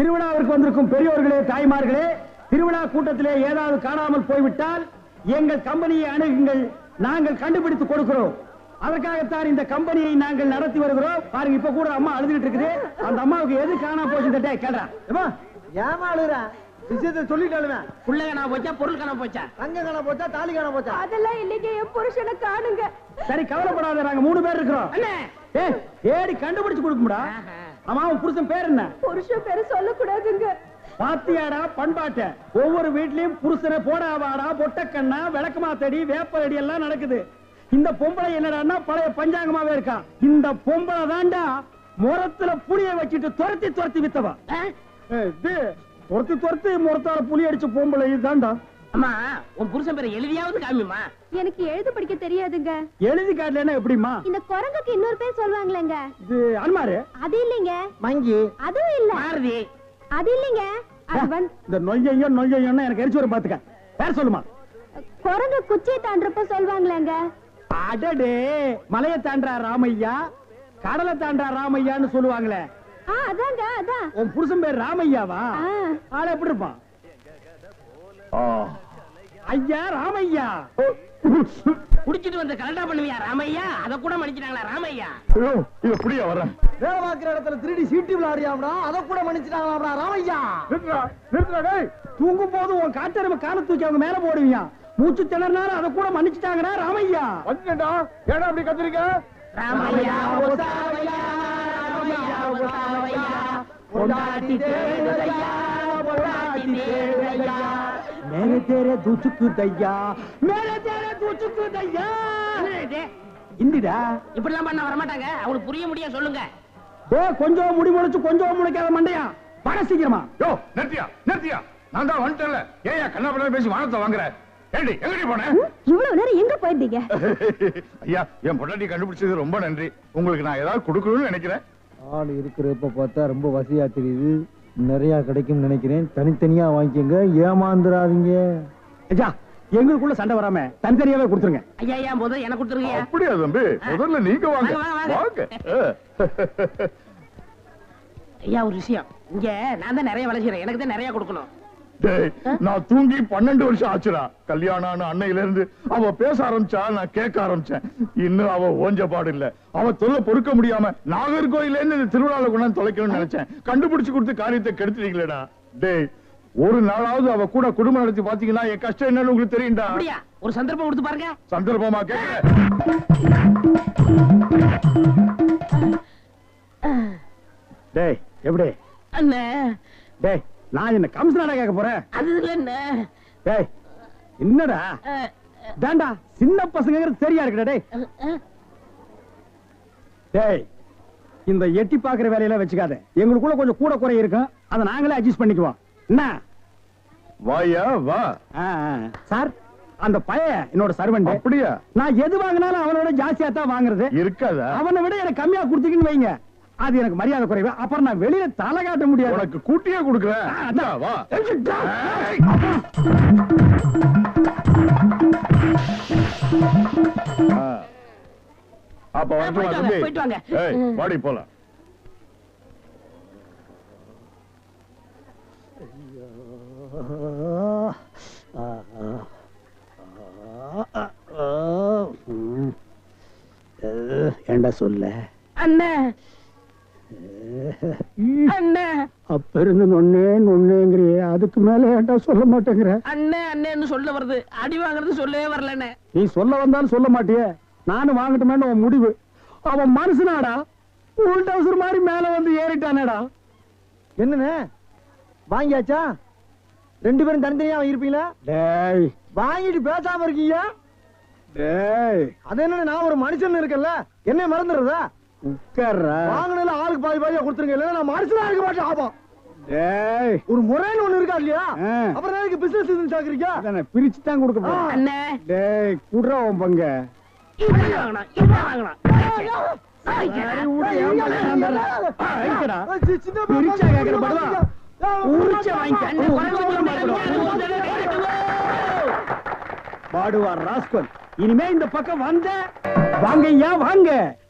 திருவிழாவிற்கு வந்திருக்கும் பெரியோர்களே தாய்மார்களே திருவிழா கூட்டத்திலே ஏதாவது காணாமல் போய்விட்டால் எங்கள் கம்பெனியை அணுகுங்கள் நாங்கள் கண்டுபிடித்து கொடுக்கிறோம். அதற்காகத்தான் இந்த கம்பெனியை நாங்கள் நடத்தி வருகிறோம். பாருங்க இப்ப கூட அம்மா அழுதுகிட்டு இருக்குது. அந்த அம்மாவுக்கு எது காணாம போச்சு கேள்றா ஏமா அழுகுற? விஷயத்தை சொல்லிட்டாலுமே புள்ள காணா போச்சா பொருள் காணா போச்சா? தங்க காண போச்சா தாலி காண போச்சா? அதெல்லாம் இல்லைங்க என் புருஷனை காணுங்க. சரி கவலைப்படாத நாங்க மூணு பேர் இருக்கிறோம். அண்ணே. ஏய், ஏடி கண்டுபிடிச்சு கொடுக்கும்டா. ஆமா உன் புருஷன் பேர் என்ன? புருஷன் பேரை சொல்லக்கூடாதுங்க. பாத்தியாடா பண்பாட்ட. ஒவ்வொரு வீட்லயும் புருஷனை போடாவாடா பொட்டக்கண்ணா விளக்கமாத்தடி வேப்படி எல்லாம் நடக்குது. இந்த பொம்பளை என்னடான்னா பழைய பஞ்சாங்கமாவே இருக்கா. இந்த பொம்பளை தாண்டா முரத்துல புளிய வச்சுட்டு துரத்தி துரத்தி வித்தவா. துரத்தி துரத்தி முரத்தால புளி அடிச்ச பொம்பளை இதுதான்டா அம்மா உன் புருஷன் பேரை எழுதியாவது காமிமா எனக்கு எழுத படிக்க தெரியாதுங்க. எழுதி காட்டலன்னா எப்படிமா இந்த குரங்குக்கு இன்னொரு பேர் சொல்லுவாங்களேங்க. இது அன்மாரு? அது இல்லைங்க. மங்கி. அதுவும் இல்ல. மாருதி. அது இல்லைங்க. இந்த நொய்யையோ நொய்யையோன்னு எனக்கு எரிச்சு வரும் பாத்துக்க பேர் சொல்லுமா? குரங்கு குச்சியை தாண்டறப்ப சொல்லுவாங்களேங்க. அடடே மலையை தாண்டா ராமையா? கடலை தாண்டா ராமையான்னு சொல்லுவாங்களே. ஆ அதாங்க அதான். உன் புருஷன் பேர் ராமையாவா? ஆ. ஆள எப்படி இருப்பான்? ஐயா ராமையா. குடிச்சிட்டு வந்து கலண்டா பண்ணுவியா ராமையா? அத கூட மன்னிச்சிட்டாங்களா ராமையா? இது புரிய வரேன் வேலை பார்க்கிற இடத்துல திருடி சீட்டு விளையாடியாம்டா அதை கூட மன்னிச்சுட்டாங்களாம்டா ராமையா. தூங்கும் போது உன் காட்டெருமை கால தூக்கி அவங்க மேல போடுவீங்க மூச்சு திணறினாலும் அதை கூட மன்னிச்சுட்டாங்கடா ராமையா? வந்துட்டா ஏடா அப்படி கத்திரிக்க ராமையா ஒசாவையா ராமையா ஒசாவையா பொண்டாட்டி தேடுதையா பொண்டாட்டி தேடுதையா மேலே தேரே தூச்சுக்கு தையா மேலே தேரே தூச்சுக்கு தையா இந்திடா. இப்படி எல்லாம் பண்ண வரமாட்டாங்க. அவங்களுக்கு புரிய முடிய சொல்லுங்க. டே கொஞ்சம் முடி முளைச்சு கொஞ்சம் முளைக்காத மண்டையா? பட சீக்கிரமா. யோ நிறுத்தியா நிறுத்தியா. நான் தான் வந்துட்டேன்ல. ஏயா கண்ணா பண்ண பேசி வானத்தை வாங்குற. ஏடி எங்கடி போன? இவ்வளவு நேரம் எங்க போயிருந்தீங்க? ஐயா என் பொண்டாட்டி கண்டுபிடிச்சது ரொம்ப நன்றி. உங்களுக்கு நான் ஏதாவது கொடுக்கணும்னு நினைக்கிறேன். ஆள் இருக்கிறப்ப பார்த்தா ரொம்ப வசதியா தெரியுது. நிறைய கிடைக்கும் நினைக்கிறேன். தனித்தனியா வாங்கிக்கோங்க. ஏமாந்துடாதீங்க ஐயா எங்களுக்குள்ள சண்டை வராம தனித்தனியாவே கொடுத்துருங்க. ஐயா ஐயா முதல் எனக்கு கொடுத்துருங்க அப்படியா தம்பி? முதல்ல நீங்க வாங்க. ஐயா ஒரு விஷயம். இங்க நான் தான் நிறைய வேலை செய்யறேன் எனக்கு தான் நிறைய கொடுக்கணும். நான் தூங்கி பன்னெண்டு வருஷம் ஆச்சுடா. கல்யாணம் அன்னையில இருந்து அவ பேச ஆரம்பிச்சா நான் கேட்க ஆரம்பிச்சேன். இன்னும் அவ ஓஞ்ச பாடு இல்ல அவ தொல்லை பொறுக்க முடியாம நாகர்கோயில இருந்து இந்த திருவிழால கொண்டாந்து தொலைக்கணும்னு நினைச்சேன். கண்டுபிடிச்சு கொடுத்து காரியத்தை கெடுத்துட்டீங்களேடா. டேய் ஒரு நாளாவது அவ கூட குடும்பம் நடத்தி பாத்தீங்கன்னா என் கஷ்டம் என்னன்னு உங்களுக்கு தெரியும்டா. அப்படியா? ஒரு சந்தர்ப்பம் கொடுத்து பாருங்க. சந்தர்ப்பமா கேட்க டேய் எப்படி? அண்ணே. டேய் நான் என்ன கம்சனாடா கேட்க போறேன்? அது இல்ல அண்ணே. டேய் என்னடா? டேண்டா சின்ன பசங்கிறது சரியா இருக்குடா டேய். டேய் இந்த எட்டி பாக்குற வேலையெல்லாம் வச்சுக்காத. எங்களுக்குள்ள கொஞ்சம் கூட குறை இருக்கும். அதை நாங்களே அட்ஜஸ்ட் பண்ணிக்குவோம். என்ன? வாயா வா. சார் அந்த பையன் என்னோட சர்வெண்ட் அப்படியா? நான் எது வாங்கினாலும் அவனோட ஜாஸ்தியா தான் வாங்குறது. இருக்காதா? அவனை விட எனக்கு கம்மியா கொடுத்தீங்கன்னு வைங்க. அது எனக்கு மரியாதை குறைவு. அப்புறம் நான் வெளியில தலை காட்ட முடியாது. உனக்கு கூட்டியே கொடுக்குறேன். அப்ப வாடி போலாம். ஏண்டா சொல்ல அண்ணே. அப்ப இருந்து நொன்னே நொன்னேங்கிறியே அதுக்கு மேல ஏன்டா சொல்ல மாட்டேங்கிற? அண்ணே அண்ணேன்னு சொல்ல வருது. அடி வாங்குறது சொல்லவே வரலண்ணே. நீ சொல்ல வந்தாலும் சொல்ல மாட்டியே. நானும் வாங்கட்டுமேன்னு உன் முடிவு. அவன் மனசுனாடா உள் டவுசர் மாதிரி மேல வந்து ஏறிட்டானேடா. என்னண்ணே? வாங்கியாச்சா? ரெண்டு பேரும் தனித்தனியா வாங்கியிருப்பீங்களா? டேய். வாங்கிட்டு பேசாம இருக்கீங்க? டேய். அது என்ன நான் ஒரு மனுஷன் இருக்கேன்ல. என்ன மறந்துடுறதா? வாங்கினதுல ஆளுக்கு பாதி பாதியா கொடுத்துருங்க. இல்லைன்னா நான் மாட்டேன் ஆபம் டேய் ஒரு முறைன்னு ஒண்ணு இருக்கா இல்லையா. அப்புறம் எதுக்கு பிசினஸ் இதுன்னு சாக்குறீங்க? அதானே பிரிச்சு தான் கொடுக்க போறேன். அண்ணே. டேய் குடுறா உன் பங்க. இவன் வாங்கணும் இவன் வாங்கணும் பிரிச்சா கேக்குற படுவா உரிச்ச வாங்கிக்க பாடுவார் ராஸ்கல். இனிமே இந்த பக்கம் வந்த வாங்க ஐயா வாங்க?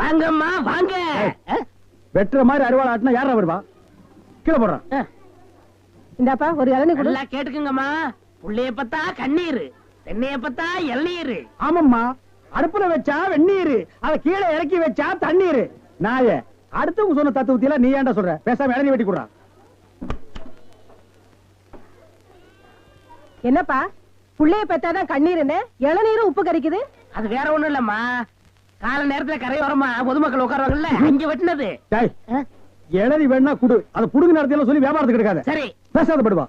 வாங்கம்மா வாங்க. வெட்டுற மாதிரி அருவாள் ஆட்டினா யாரா வருவா? கீழே போடுறான். இந்தாப்பா ஒரு இளநீ கொடு. நல்லா கேட்டுக்குங்கம்மா. புள்ளைய பத்தா கண்ணீர் தென்னைய பத்தா இளநீர். ஆமாம்மா. அடுப்புல வச்சா வெந்நீர் அத கீழே இறக்கி வச்சா தண்ணீர். நாய அடுத்தவங்க சொன்ன தத்துவத்தில நீ ஏன்டா சொல்ற? பேசாம இளநீ வெட்டி கொடுறான் என்னப்பா புள்ளைய பெத்தாதான் கண்ணீருன்னு? இளநீரும் உப்பு கறிக்குது அது வேற ஒண்ணும் இல்லம்மா. கால நேரத்துல கரையோரமா பொதுமக்கள் உட்காருவாங்கல்ல? அங்க வெட்டினது. இளநீ வேணா குடு. அது புடுங்க நடத்தில சொல்லி வியாபாரத்துக்கு எடுக்காத. சரி. பேசாத படுவா.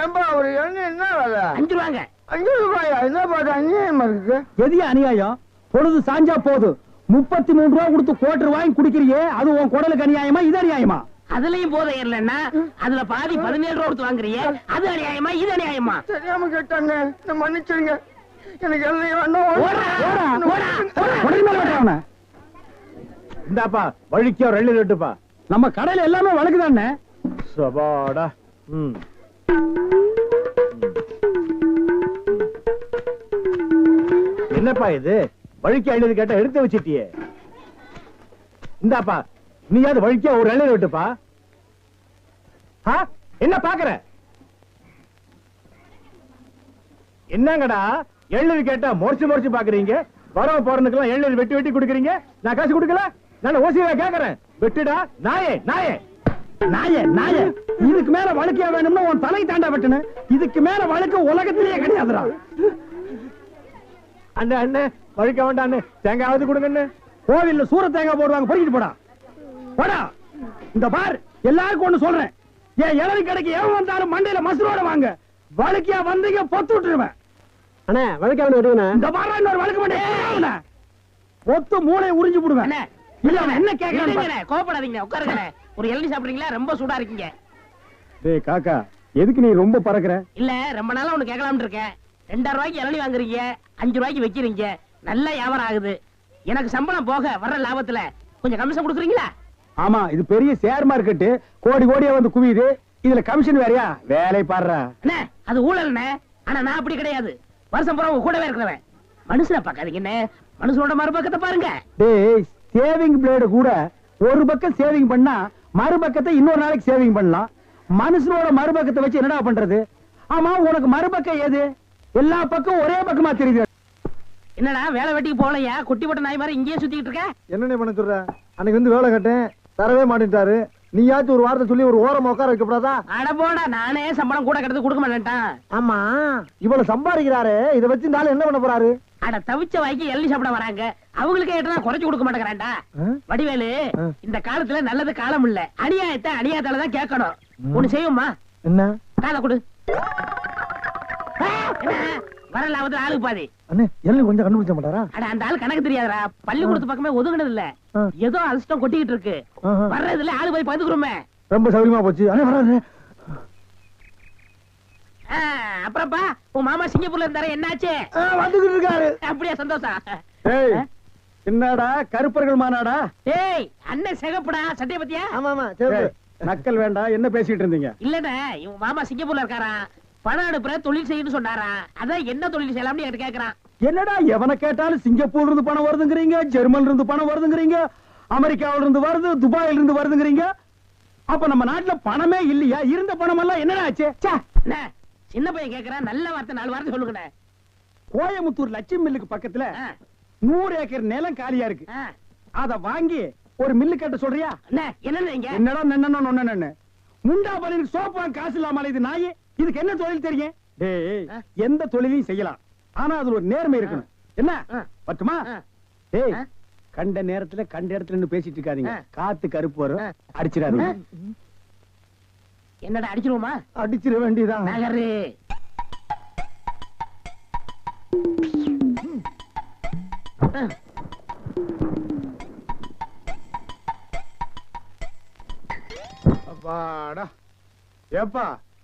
ஏன்பா ஒரு என்ன வேலை? அஞ்சு ரூபாங்க. அஞ்சு ரூபாயா? என்ன பாட்டு அநியாயமா இருக்கு? எதிய அநியாயம்? பொழுது சாஞ்சா போது. முப்பத்தி மூணு ரூபா கொடுத்து கோட்டர் வாங்கி குடிக்கிறியே அது உன் குடலுக்கு அநியாயமா இது அநியாயமா? அதுலயும் போதை ஏறலன்னா அதுல பாதி பதினேழு ரூபா கொடுத்து வாங்குறியே அது அநியாயமா இது அநியாயமா? தெரியாம கேட்டாங்க. மன்னிச்சிருங்க. எனக்கு வேண்டாம். இந்தாப்பா வழிக்கோ ரெட்டுப்பா நம்ம கடையில எல்லாமே வழக்குதானே? சபாடா ம். என்னப்பா இது? வழிக்கு ஐநூறு கேட்டா எடுத்து வச்சிட்டியே. இந்தாப்பா நீயாவது வழிக்க ஒரு இளைஞர் விட்டுப்பா? என்ன பாக்குற? என்னங்கடா? எழுநூறு கேட்டா முறைச்சு முறைச்சு பாக்குறீங்க. வரவ போறதுக்கெல்லாம் எழுநூறு வெட்டி வெட்டி கொடுக்குறீங்க. நான் காசு கொடுக்கல? நான் ஓசியா கேக்குறேன். வெட்டுடா. நாயே நாயே. நாயே நாயே. இதுக்கு மேல வழக்கியா வேணும்னு உன் தலை தாண்டா வெட்டனு. இதுக்கு மேல வழக்கு உலகத்திலேயே கிடையாதுடா. அண்ணே அண்ணே வழுக்க வேண்டாம் அண்ணே. தேங்காயாவது கொடுங்கண்ணே கோவில்ல சூர தேங்காய் போடுவாங்க பொறிக்கிட்டு போடா. போடா. இந்த பார் எல்லாருக்கும் ஒண்ணு சொல்றேன். என் இளவு கடைக்கு எவன் வந்தாலும் மண்டையில மசுரோட வாங்க. வழுக்கியா வந்தீங்க பொத்து விட்டுருவேன். அண்ணே வழிக்க வேணும் விடுங்கண்ணே இந்த பாரு இன்னொரு வழக்கு பண்ணி பொத்து மூளை உறிஞ்சு போடுவேன். அவன் என்ன கேக்குறான் இருங்கண்ணே, கோவப்படாதீங்க உட்காருங்கண்ணே. ஒரு இளநீ சாப்பிடுறீங்களா? ரொம்ப சூடா இருக்கீங்க டேய் காக்கா எதுக்கு நீ ரொம்ப பறக்குற? இல்ல ரொம்ப நாளா ஒண்ணு கேட்கலாம்னு இருக்கேன். ரெண்டாயிரம் ரூபாய்க்கு இளநீ வாங்குறீங்க அஞ்சு ரூபாய்க்கு வைக்கிறீங்க நல்ல வியாபாரம் ஆகுது. எனக்கு சம்பளம் போக வர்ற லாபத்துல கொஞ்சம் கமிஷன் கொடுக்குறீங்களா? ஆமா இது பெரிய ஷேர் மார்க்கெட் கோடி கோடியா வந்து குவியுது. இதுல கமிஷன் வேறயா? வேலை பாடுறா. அது ஊழல்ண்ணே ஆனா நான் அப்படி கிடையாது. வருஷம் பூரா கூடவே இருக்கிறவன். மனுஷனை பார்க்காதீங்க என்ன? மனுஷனோட மறுபக்கத்தை பாருங்க. டேய் சேவிங் பிளேடு கூட ஒரு பக்கம் சேவிங் பண்ணா மறுபக்கத்தை இன்னொரு நாளைக்கு சேவிங் பண்ணலாம். மனுஷனோட மறுபக்கத்தை வச்சு என்னடா பண்றது? ஆமா உனக்கு மறுபக்கம் ஏது? எல்லா பக்கம் ஒரே பக்கமா தெரியுது. என்னடா வேலை வெட்டிக்கு போகலையா? குட்டி போட்ட நாய் மாதிரி இங்கேயே சுத்திக்கிட்டு இருக்க? என்னண்ணே பண்ண சொல்ற? அன்னைக்கு வந்து வேலை கட்டேன் தரவே மாட்டேன்ட்டாரு. நீயாச்சும் ஒரு வார்த்தை சொல்லி ஒரு ஓரமா உட்கார வைக்கப்படாதா? அட போடா நானே சம்பளம் கூட கிடந்து கொடுக்க மாட்டேன்ட்டான் ஆமா. இவ்வளவு சம்பாதிக்கிறாரு இதை வச்சு இந்த ஆளு என்ன பண்ண போறாரு? அட தவிச்ச வாய்க்கு எள்ளி சாப்பிட வராங்க. அவங்களுக்கு ஏற்றா குறைச்சு கொடுக்க மாட்டேங்கிறான்டா? வடிவேலு. இந்த காலத்துல நல்லது காலம் இல்ல. அநியாயத்தை அநியாயத்தால தான் கேட்கணும். ஒண்ணு செய்யுமா என்ன? காலை கொடு. ஆ, என்ன? வர லாபத்துல ஆளுக்கு பாதி. அண்ணே என்ன கொஞ்சம் கண்டுபிடிச்ச மாட்டாரா? அட அந்த ஆள் கணக்கு தெரியாதுடா. பள்ளிக்கூடத்து பக்கமே ஒதுங்கினது இல்ல. ஏதோ அலசிட்டம் கொட்டிக்கிட்டு இருக்கு. வர்றதுல ஆளு போய் பதுக்குறோமே ரொம்ப சௌரியமா போச்சு. அண்ணே வராரு ஆ, அப்புறம்ப்பா உன் மாமா சிங்கப்பூர்ல இருந்தாரு என்னாச்சு? வந்துகிட்டு இருக்காரு. அப்படியா சந்தோஷம். ஏய் என்னடா கருப்பர்கள் மாநாடா ஏய் அண்ணன் சிகப்புடா சட்டைய பத்தியா? ஆமா ஆமா நக்கல் வேண்டாம் என்ன பேசிட்டு இருந்தீங்க? இல்லண்ணே இவன் மாமா சிங்கப்பூர்ல இருக்காராம். பணம் அனுப்புற தொழில் செய்யணும்னு சொன்னாரா? அதான் என்ன தொழில் செய்யலாம்னு என்கிட்ட கேக்குறான். என்னடா எவனை கேட்டாலும் சிங்கப்பூர்ல இருந்து பணம் வருதுங்கிறீங்க ஜெர்மன்ல இருந்து பணம் வருதுங்கிறீங்க அமெரிக்காவில இருந்து வருது துபாயில இருந்து வருதுங்கிறீங்க. அப்ப நம்ம நாட்டுல பணமே இல்லையா? இருந்த பணம் எல்லாம் என்னடா ஆச்சு? சின்ன பையன் கேக்குறான் நல்ல வார்த்தை நாலு வார்த்தை சொல்லுங்கண்ணே. கோயமுத்தூர் லட்சுமி மில்லுக்கு பக்கத்துல நூறு ஏக்கர் நிலம் காலியா இருக்கு. அத வாங்கி ஒரு மில்லு கட்ட சொல்றியா? என்னடா நன்னன்னு நொன்னு முண்டா பலின் சோப்பு வாங்க காசு இல்லாம இது நாய். இதுக்கு என்ன தொழில் தெரியும். எந்த தொழிலையும் செய்யலாம். ஆனா அதுல ஒரு நேர்மை இருக்கணும். என்ன. பட்டுமா. டேய். கண்ட நேரத்துல கண்ட இடத்துல நின்னு பேசிட்டு இருக்காதீங்க. காத்து கருப்பு வரும். அடிச்சிடாதீங்க. என்னடா அடிச்சிருவோமா? அடிச்சிட வேண்டியதான் நகரு. அப்பாடா. ஏப்பா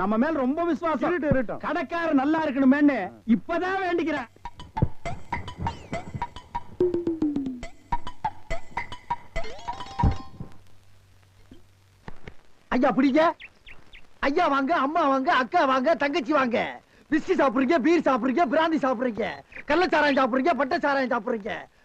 நம்ம மேல ரொம்ப விசுவாசம். இருட்டும், இருட்டும். கடைக்காரர் நல்லா இருக்கணுமேன்னு இப்பதான் வேண்டிக்கிறேன். ஐயா பிடிங்க. ஐயா வாங்க அம்மா வாங்க அக்கா வாங்க தங்கச்சி வாங்க. பிஸ்கி சாப்பிடுறீங்க பீர் சாப்பிடுறீங்க பிராந்தி சாப்பிடுறீங்க கள்ளச்சாராயம் சாப்பிடுறீங்க பட்ட சாராயம் சாப்பிடுறீங்க.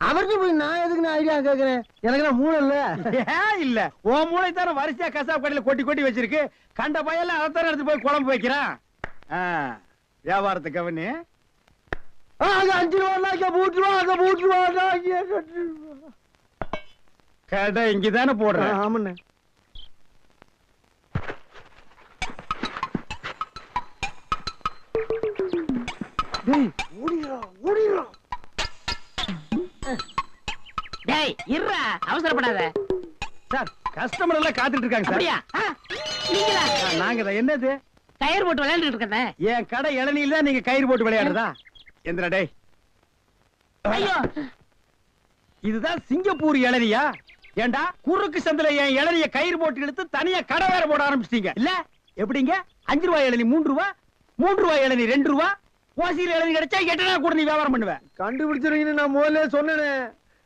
அவர்கிட்ட போய் நான் எதுக்கு நான் ஐடியா கேக்குறேன்? எனக்கு நான் மூளை இல்ல. ஏன் இல்ல? உன் மூளை தானே வரிசையா கசாப் கடையில கொட்டி கொட்டி வச்சிருக்கு. கண்ட பையெல்லாம் அதைத்தானே எடுத்து போய் குழம்பு வைக்கிறான். வியாபாரத்தை கவனி. அங்க அஞ்சு ரூபா அங்க மூட்டு ரூபா அங்க மூட்டு ரூபா. கடை இங்கதானே போடுறேன் ஆமாண்ணே. டேய் டேய் இருடா அவசரப்படாத. சார் கஸ்டமர் எல்லாம் காத்துட்டு இருக்காங்க சார். அப்படியா? ஆ, நீங்களா? ஆ, நாங்க தான் என்னது? கயிறு போட்டு விளையாண்டுட்டு இருக்கேன் என் கடை இளநில தான் நீங்க கயிறு போட்டு விளையாடுறதா? எந்திரா டேய். ஐயோ. இதுதான் சிங்கப்பூர் இளநியா? ஏண்டா குறுக்கு சந்தில என் இளநிய கயிறு போட்டு இழுத்து தனியா கடை வேற போட ஆரம்பிச்சிட்டீங்க. இல்ல எப்படிங்க? அஞ்சு ரூபாய் இளநி மூன்று ரூபா மூன்று ரூபாய் இளநி ரெண்டு ரூபா ஓசியில் இளநி கிடைச்சா எட்டனா கூட நீ வியாபாரம் பண்ணுவேன் கண்டுபிடிச்சிருக்கீங்கன்னு நான் முதல்ல சொன்னேனே.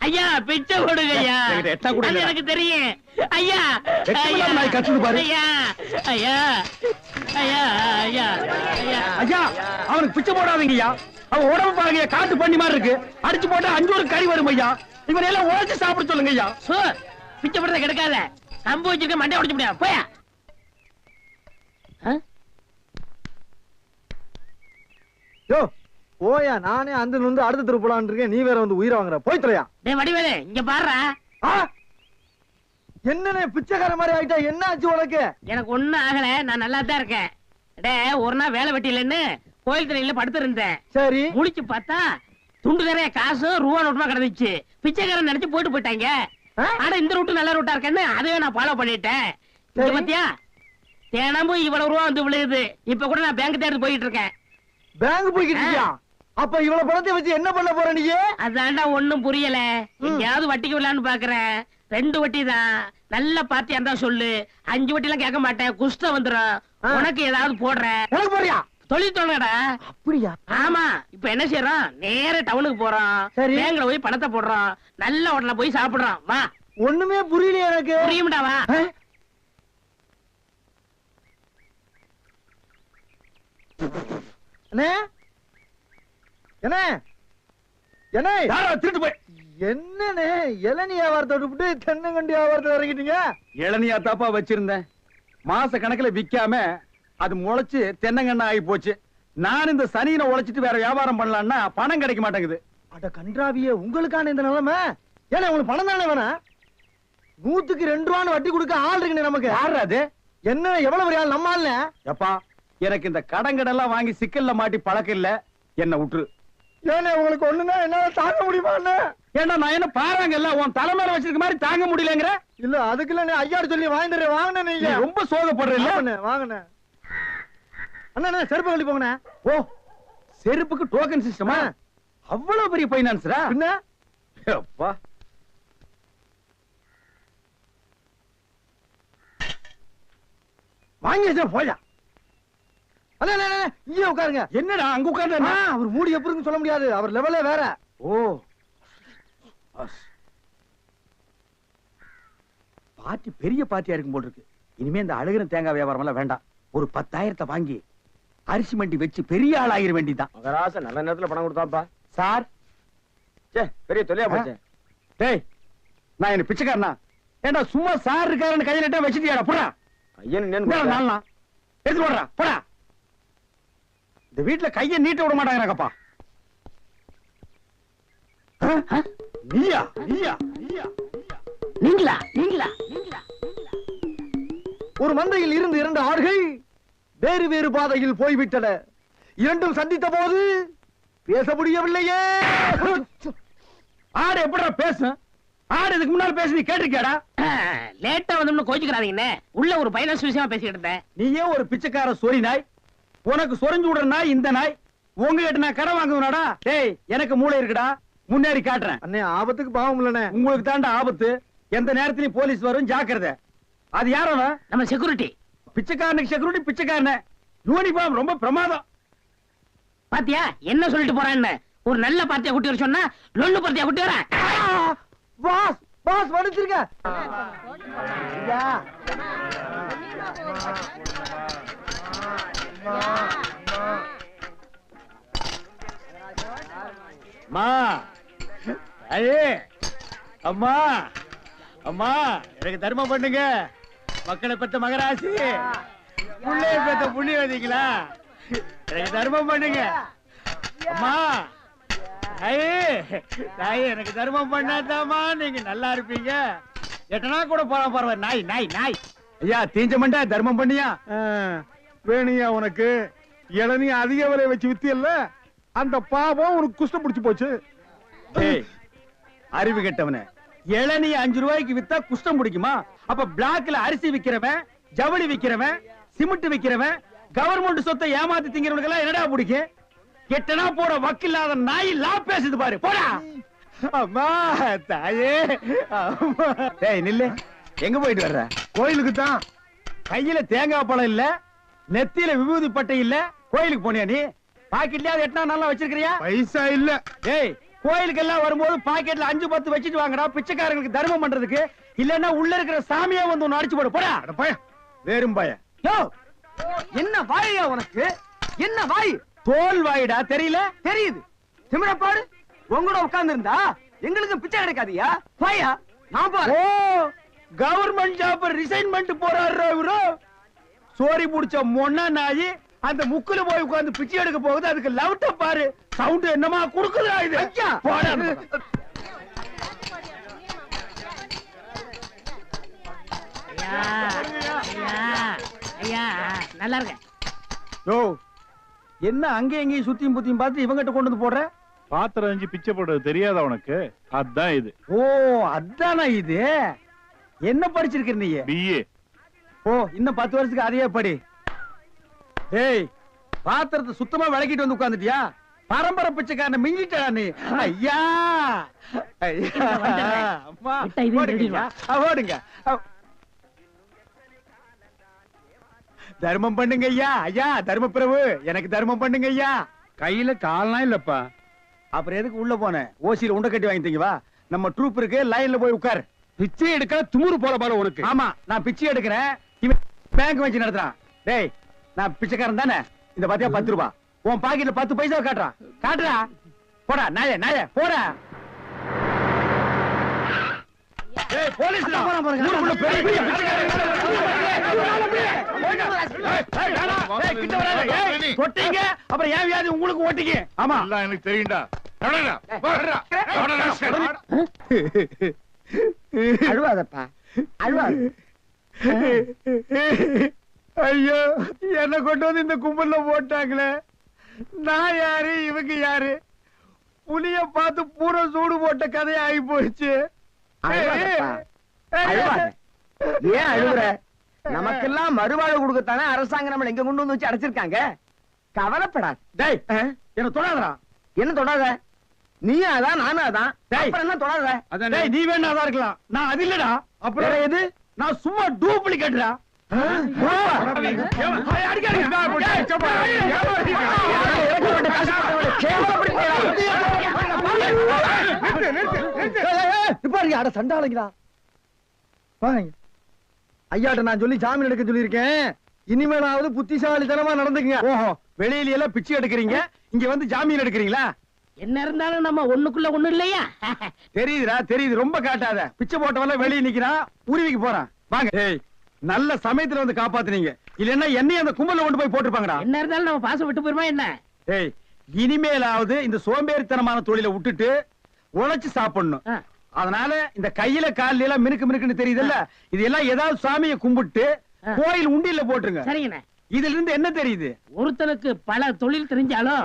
ஐயா பிச்சை கொடுங்க ஐயா. எனக்கு தெரியும். ஐயா நாய் கத்துது பாரு. ஐயா ஐயா ஐயா ஐயா ஐயா. ஐயா அவனுக்கு பிச்சை போடாதீங்கய்யா. அவன் உடம்பு பாருங்க காட்டு பண்ணி மாதிரி இருக்கு. அடிச்சு போட்டா அஞ்சு ஒரு கறி வரும் ஐயா இவனை எல்லாம் உழைச்சு சாப்பிட சொல்லுங்க ஐயா சோ பிச்சை போடுறத கிடைக்காத. கம்பு வச்சிருக்க மண்டை உடைச்சு முடியாது போயா? யோ போயா நானே அந்த வந்து அடுத்த தெரு போலான்னு இருக்கேன். நீ வேற வந்து உயிரை வாங்குற. போய் தொலையா. டேய் வடிவேலு இங்க பாருடா. ஆ? என்னண்ணே பிச்சைக்கார மாதிரி ஆயிட்டா? என்ன ஆச்சு உனக்கு? எனக்கு ஒண்ணும் ஆகல. நான் நல்லா தான் இருக்கேன். டே ஒரு நாள் வேலை வெட்டி இல்லைன்னு கோயில் தண்ணியில படுத்து இருந்தேன். சரி. முழிச்சு பார்த்தா துண்டு நிறைய காசு ரூபா நோட்டுமா கிடந்துச்சு. பிச்சைக்காரன் நினைச்சு போயிட்டு போயிட்டாங்க? ஆனா இந்த ரூட்டு நல்ல ரூட்டா இருக்கேன்னு அதுவே நான் ஃபாலோ பண்ணிட்டேன். பாத்தியா? தினமும் இவ்வளவு ரூபா வந்து விழுகுது. இப்ப கூட நான் பேங்க் தேடி போயிட்டு இருக்கேன். பேங்க் போய்கிட்டு இருக்கியா? அப்ப இவ்வளவு பணத்தை வச்சு என்ன பண்ண போற நீ? அதான்டா ஒண்ணும் புரியல. எங்கேயாவது வட்டிக்கு விடலான்னு பாக்குறேன் ரெண்டு வட்டி தான். நல்ல பார்ட்டியா இருந்தா சொல்லு. அஞ்சு வட்டி எல்லாம் கேட்க மாட்டேன். குஷ்டம் வந்துரும். ஆ. உனக்கு ஏதாவது போடுறேன் எனக்கு போறியா தொழில் தொடங்கடா அப்படியா? ஆமா. இப்ப என்ன செய்யறோம் நேர டவுனுக்கு போறோம். பேங்க்ல போய் பணத்தை போடுறோம். நல்ல ஹோட்டல்ல போய் சாப்பிடுறோம். வா. ஒண்ணுமே புரியலையே எனக்கு. புரியும்டா வா. ஆ? என்ன? என்ன? யாரோ திருட்டு போய் என்னண்ணே? இளநீ வியாபாரத்தை விட்டுவிட்டு தென்னங்கண்டி வியாபாரத்துல இறங்கிட்டீங்க? இளநியா தாப்பா வச்சிருந்தேன். மாச கணக்குல விக்காம அது முளைச்சு தென்னங்கண்ணா ஆகி போச்சு. நான் இந்த சனியினை உழைச்சிட்டு வேற வியாபாரம் பண்ணலாம்னா பணம் கிடைக்க மாட்டேங்குது. அட கன்றாவியே உங்களுக்கான இந்த நிலைமை? ஏன்னா உங்களுக்கு பணம் தானே வேணாம் நூத்துக்கு ரெண்டு ரூபான்னு வட்டி கொடுக்க ஆள் நமக்கு. யாரு அது? என்ன எவ்வளவு பெரிய ஆள் நம்ம ஆள்ல எப்பா எனக்கு இந்த கடங்கடெல்லாம் வாங்கி சிக்கல்ல மாட்டி பழக்கம் இல்ல. என்ன விட்டுரு ஏன்னா உங்களுக்கு ஒண்ணுன்னா என்னால தாங்க முடியுமா? ஏன்னா நான் என்ன பாறாங்க இல்ல உன் தலைமையில வச்சிருக்க மாதிரி தாங்க முடியலங்கிற? இல்ல அதுக்குள்ள ஐயாடு சொல்லி வாங்கிட்டு வாங்கினே நீங்க. ரொம்ப சோகப்படுற இல்ல வாங்கண்ணே வாங்கண்ணே அண்ணா செருப்பு கழட்டி போங்கண்ணே. ஓ செருப்புக்கு டோக்கன் சிஸ்டமா அவ்வளவு பெரிய பைனான்ஸ்ரா பின்ன? அப்பா வாங்கி வச்சா போயா. இங்கே உட்காருங்க. என்னடா அங்க உட்கார்ந்து அவர் மூடி எப்படி இருக்குன்னு சொல்ல முடியாது. அவர் லெவலே வேற. ஓ. அஸ். பார்ட்டி பெரிய பார்ட்டியா இருக்கும் போல் இருக்கு. இனிமே இந்த அழுகிற தேங்காய் வியாபாரம் எல்லாம் வேண்டாம். ஒரு பத்தாயிரத்தை வாங்கி அரிசி மண்டி வச்சு பெரிய ஆள் ஆகிற வேண்டிதான் மகராச நல்ல நேரத்துல பணம் கொடுத்தாப்பா சார். சே பெரிய தொல்லையா போச்சு. டேய் நான் என்ன பிச்சைக்காரனா? ஏண்டா சும்மா சார் இருக்காருன்னு கையில வச்சுட்டியாடா? போடா. ஐயன் நாலனா எடுத்து போடுறா போடா. இந்த வீட்டுல கைய நீட்ட விட மாட்டாங்கப்பா நீயா? நீயா? நீயா? நீங்களா? நீங்களா? நீங்களா? ஒரு மந்தையில் இருந்து இரண்டு ஆடுகள் வேறு வேறு பாதையில் போய்விட்டன. இரண்டும் சந்தித்த போது பேச முடியவில்லையே. ஆடு எப்படிடா பேசும்? ஆடு இதுக்கு முன்னால பேசி நீ கேட்டிருக்கியாடா? லேட்டா வந்தோம்னு கோச்சுக்கிறாதீங்கண்ணே உள்ள ஒரு பைனான்ஸ் விஷயமா பேசிக்கிட்டு இருந்தேன். நீயே ஒரு பிச்சைக்கார சொறி நாய் உனக்கு சொரிஞ்சு விடுற நாய் இந்த நாய். உங்ககிட்ட நான் கடை வாங்குவேனாடா. டேய் எனக்கு மூளை இருக்குடா. முன்னேறி காட்டுறேன். அண்ணே ஆபத்துக்கு பாவம் இல்லனே உங்களுக்கு தாண்டா ஆபத்து. எந்த நேரத்திலயும் போலீஸ் வரும் ஜாக்கிரதை. அது யார் அவன்? நம்ம செக்யூரிட்டி பிச்சைக்காரனுக்கு செக்யூரிட்டி பிச்சைக்காரன. யூனிஃபார்ம் ரொம்ப பிரமாதம். பாத்தியா என்ன சொல்லிட்டு போறான்னு? ஒரு நல்ல பார்ட்டியா குட்டி வர சொன்னா லொல்லு பார்ட்டியா குட்டி வர? பாஸ் பாஸ் ஐயா. அம்மா அம்மா. அம்மா எனக்கு தர்மம் பண்ணுங்க. மக்களை பெற்ற மகராசி. புள்ளைய பெத்த புண்ணியவதிங்களா எனக்கு தர்மம் பண்ணுங்க. அம்மா. ஐயே. தாயே எனக்கு தர்மம் பண்ணாதாம்மா. நீங்க நல்லா இருப்பீங்க. எட்டனா கூட போறா பரவாயில்ல. நாய் நாய் நாய். ஐயா தீஞ்ச மண்டா தர்மம் பண்ணியா? வேணியா உனக்கு? இளநீ அதிக விலை வச்சு வித்தியல்ல? அந்த பாவம் உனக்கு குஷ்டம் பிடிச்சு போச்சு. அறிவு கெட்டவனே. இளநீ அஞ்சு ரூபாய்க்கு வித்தா குஷ்டம் பிடிக்குமா? அப்ப பிளாக்ல அரிசி விக்கிறவன் ஜவுளி விக்கிறவன் சிமெண்ட் விக்கிறவன் கவர்மெண்ட் சொத்தை ஏமாத்தி திங்கிறவனுக்கு எல்லாம் என்னடா பிடிக்கும் எட்டனா போட வக்கில்லாத நாய் லா பேசுது பாரு போடா. அம்மா தாயே டேய் நில்லு. எங்க போயிட்டு வர்ற? கோயிலுக்கு தான். கையில தேங்காய் பழம் இல்ல. நெத்தியில விபூதி பட்டை இல்ல கோயிலுக்கு போனியா நீ? பாக்கெட்லயாவது எட்டனா நல்லா வச்சிருக்கிறியா? பைசா இல்ல. டேய் கோயிலுக்கு எல்லாம் வரும்போது பாக்கெட்ல அஞ்சு பத்து வச்சுட்டு வாங்கடா பிச்சைக்காரங்களுக்கு தர்மம் பண்றதுக்கு. இல்லன்னா உள்ள இருக்கிற சாமியே வந்து ஒன்னு அடிச்சு போடு போடா. பய வேறும் பய யோ என்ன வாயா உனக்கு? என்ன வாய்? தோல் வாயிடா தெரியல? தெரியுது. திமிரப்பாடு உங்களோட உட்கார்ந்து இருந்தா எங்களுக்கு பிச்சை கிடைக்காதியா? வாயா நான் பாரு. கவர்மெண்ட் ஜாப் ரிசைன் பண்ணிட்டு போறாரு இவரு. சோரி புடிச்ச மொன்ன நாயி அந்த முக்குல போய் உட்கார்ந்து பிச்சை எடுக்க போகுது. அதுக்கு லவுட்ட பாரு. சவுண்ட் என்னமா குடுக்குதா இது? ஐயா! போடா. ஐயா ஐயா ஐயா நல்லா இருக்க யோ என்ன அங்க எங்கேயும் சுத்தியும் புத்தியும் பார்த்து இவங்கிட்ட கொண்டு வந்து போடுற? பாத்திரம் அஞ்சு பிச்சை போடுறது தெரியாதா உனக்கு? அதான் இது. ஓ அதானா இது? என்ன படிச்சிருக்கிற நீ? பிஏ ஓ இன்னும் பத்து வருஷத்துக்கு அதையே படி. ஏய் பாத்திரத்தை சுத்தமா விளக்கிட்டு வந்து உட்கார்ந்துட்டியா? பரம்பரை பிச்சைக்காரன மிஞ்சிட்டா நீ. ஐயா! ஓடுங்க. தர்மம் பண்ணுங்க ஐயா. ஐயா தர்ம பிரபு எனக்கு தர்மம் பண்ணுங்க ஐயா. கையில கால்லாம் இல்லப்பா. அப்புறம் எதுக்கு உள்ள போனேன் ஓசியில உண்டை கட்டி வாங்கிட்டீங்க வா. நம்ம ட்ரூப் இருக்கு லைன்ல போய் உட்கார். பிச்சை எடுக்க துமுறு போல பாரு உனக்கு. ஆமா நான் பிச்சை எடுக்கிறேன். பேங்க் வச்சு நடத்துறான் டேய் நான் பிச்சைக்காரன் தானே இந்த பாத்தியா பத்து ரூபா உன் பாக்கெட்ல பத்து பைசா காட்டுறான் காட்டுறா போடா நாய நாய போடா போலீஸ் தொட்டீங்க அப்புறம் ஏன் வியாதி உங்களுக்கு ஓட்டிங்க ஆமா எனக்கு தெரியும்டா? அழுவாதப்பா அழுவாது ஐயோ என்ன கொண்டு வந்து இந்த கும்பல்ல போட்டாங்களே. நான் யாரு இவங்க யாரு? புலிய பார்த்து பூரா சூடு போட்ட கதையா ஆகி. அழுவாத. ஏன் அழுகுற நமக்கெல்லாம் மறுவாழ்வு கொடுக்கத்தானே அரசாங்கம் நம்மள எங்க கொண்டு வந்து வச்சு அடைச்சிருக்காங்க. கவலைப்படாது. டேய் என்ன தொடாதடா. என்ன தொடாத? நீயும் அதான் நானும் அதான். அப்புறம் என்ன தொடாத. நீ வேணா அதான் இருக்கலாம். நான் அது இல்லடா. வேற எது? நான் சும்மா டூப்ளிகேட்டா அட சண்டாளங்களா ஐயாட்ட நான் சொல்லி ஜாமீன் எடுக்க சொல்லியிருக்கேன் இனிமேலாவது புத்திசாலித்தனமா நடந்துக்குங்க ஓஹோ வெளியில எல்லாம் பிச்சை எடுக்கிறீங்க இங்க வந்து ஜாமீன் எடுக்கிறீங்களா என்ன இருந்தாலும் நம்ம ஒண்ணுக்குள்ள ஒண்ணு இல்லையா? தெரியுதுடா தெரியுது. ரொம்ப காட்டாத. பிச்சை போட்டவெல்லாம் வெளியே நிக்கிறான் உருவிக்கு போறான். வாங்க. நல்ல சமயத்துல வந்து காப்பாத்துனீங்க. இல்லன்னா என்னையும் அந்த கும்பல்ல கொண்டு போய் போட்டிருப்பாங்கடா. என்ன இருந்தாலும் நம்ம பாசம் விட்டு போயிருமா என்ன? ஏய் இனிமேலாவது இந்த சோம்பேறித்தனமான தொழிலை விட்டுட்டு உழைச்சு சாப்பிடணும். அதனால இந்த கையில கால்ல எல்லாம் மினுக்கு மினுக்குன்னு தெரியுதுல்ல? இது எல்லாம் ஏதாவது சாமியை கும்பிட்டு. கோயில் உண்டியல்ல போட்டுருங்க. சரிங்கண்ணே. இதுல இருந்து என்ன தெரியுது? ஒருத்தனுக்கு பல தொழில் தெரிஞ்சாலும்